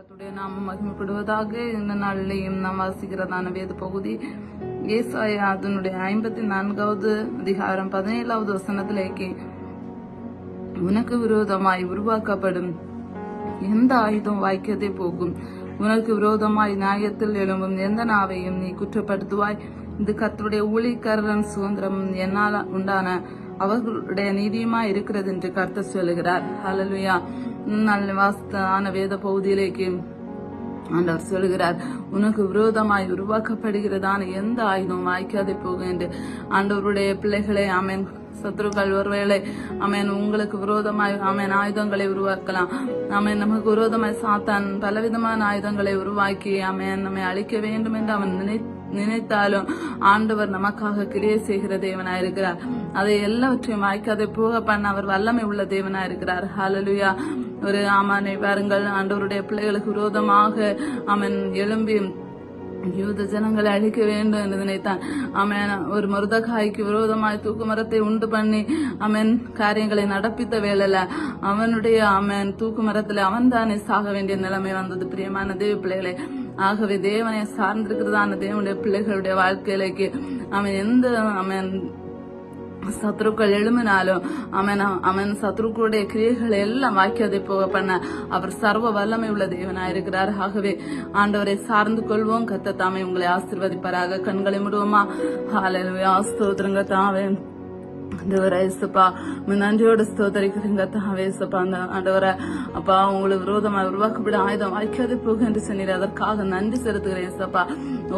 கத்துடைய நாம மகிமைப்படுவதாக இந்த நாளிலேயும் நாம் வாசிக்கிறதான வேத பகுதி. ஏசாயா அதனுடைய ஐம்பத்தி நான்காவது அதிகாரம் பதினேழாவது வசனத்திலேக்கு உனக்கு விரோதமாய் உருவாக்கப்படும் எந்த ஆயுதம் வாய்க்கதே போகும். உனக்கு விரோதமாய் நியாயத்தில் எழும்பும் எந்த நாவையும் நீ குற்றப்படுத்துவாய். இது கர்த்தருடைய ஊழிக்காரன் சுதந்திரம் என்னால் உண்டான அவர்களுடைய நீதியுமா இருக்கிறது என்று கருத்து சொல்லுகிறார். ஹலலுயா நல்ல வாஸ்தான வேத பகுதியிலேக்கு ஆண்டவர் சொல்கிறார் உனக்கு விரோதமாய் உருவாக்கப்படுகிறதான எந்த ஆயுதம் வாய்க்காதே போக என்று. ஆண்டவருடைய பிள்ளைகளை அமேன் சத்ருக்கள் ஒருவேளை அமேன் உங்களுக்கு விரோதமாய் அமேன் ஆயுதங்களை உருவாக்கலாம். அமேன் நமக்கு விரோதமாய் சாத்தான் பலவிதமான ஆயுதங்களை உருவாக்கி அமேன் நம்மை அழிக்க வேண்டும் என்று அவன் நினை நினைத்தாலும் ஆண்டவர் நமக்காக கிரியை செய்கிற தேவனா இருக்கிறார் அதை எல்லாவற்றையும் வாய்க்காதே போக பண்ண அவர் வல்லமை உள்ள தேவனா இருக்கிறார் ஒரு ஆமானை பாருங்கள் ஆண்டவருடைய பிள்ளைகளுக்கு விரோதமாக அவன் எழும்பி யூத ஜனங்களை அழிக்க வேண்டும் என்று நினைத்தான். அவன் ஒரு மருதகாய்க்கு விரோதமாய் தூக்குமரத்தை உண்டு பண்ணி அவன் காரியங்களை நடப்பித்த வேலையில அவனுடைய அவன் தூக்கு அவன்தானே சாக வேண்டிய நிலைமை வந்தது. பிரியமான தேவ பிள்ளைகளை ஆகவே தேவனை சார்ந்திருக்கிறதான தேவனுடைய பிள்ளைகளுடைய வாழ்க்கையிலக்கு அவன் எந்த அவன் சத்ருக்கள் எழுமினாலும் அவன் அவன் சத்ருக்களுடைய கிரியைகளை எல்லாம் வாக்கியதை போக பண்ண அவர் சர்வ வல்லமை உள்ள தேவனாயிருக்கிறார் ஆகவே ஆண்டவரை சார்ந்து கொள்வோம் கத்த தாமே உங்களை ஆசிர்வதிப்பாராக கண்களை முடுவோமா ஹாலையா ஸ்தோத்திரங்க தாவே ஆண்டவரே இயேசுப்பா உம்மை நன்றியோட ஸ்தோத்தரிக்கிறீங்க தாவே இயேசுப்பா அந்த ஆண்டவரை. அப்பா உங்களுக்கு விரோதமாக உருவாக்கப்பட ஆயுதம் வாய்க்காது போக என்று சொன்னீர். அதற்காக நன்றி செலுத்துகிறேன் இயேசுப்பா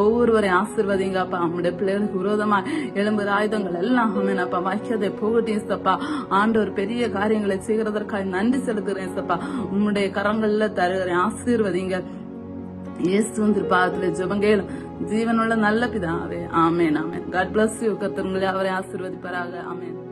ஒவ்வொருவரையும் ஆசிர்வதிங்க அப்பா. நம்முடைய பிள்ளைகளுக்கு விரோதமா எழும்புற ஆயுதங்கள் எல்லாம் அமேன் அப்பா வாய்க்காதே போகட்டும் இயேசுப்பா ஆண்டவர் பெரிய காரியங்களை செய்கிறதற்காக நன்றி செலுத்துகிறேன் இயேசுப்பா உம்முடைய கரங்கள்ல தருகிறேன் ஆசீர்வதிங்க. இயேசுவின் திருப்பாதத்துல ஜபங்கேலும். ஜீவனுள்ள நல்ல பிதாவே. ஆமேன் ஆமேன். காட் பிளஸ் யூ கத்தவங்களை அவரை ஆசிர்வதிப்பாராக. ஆமேன்.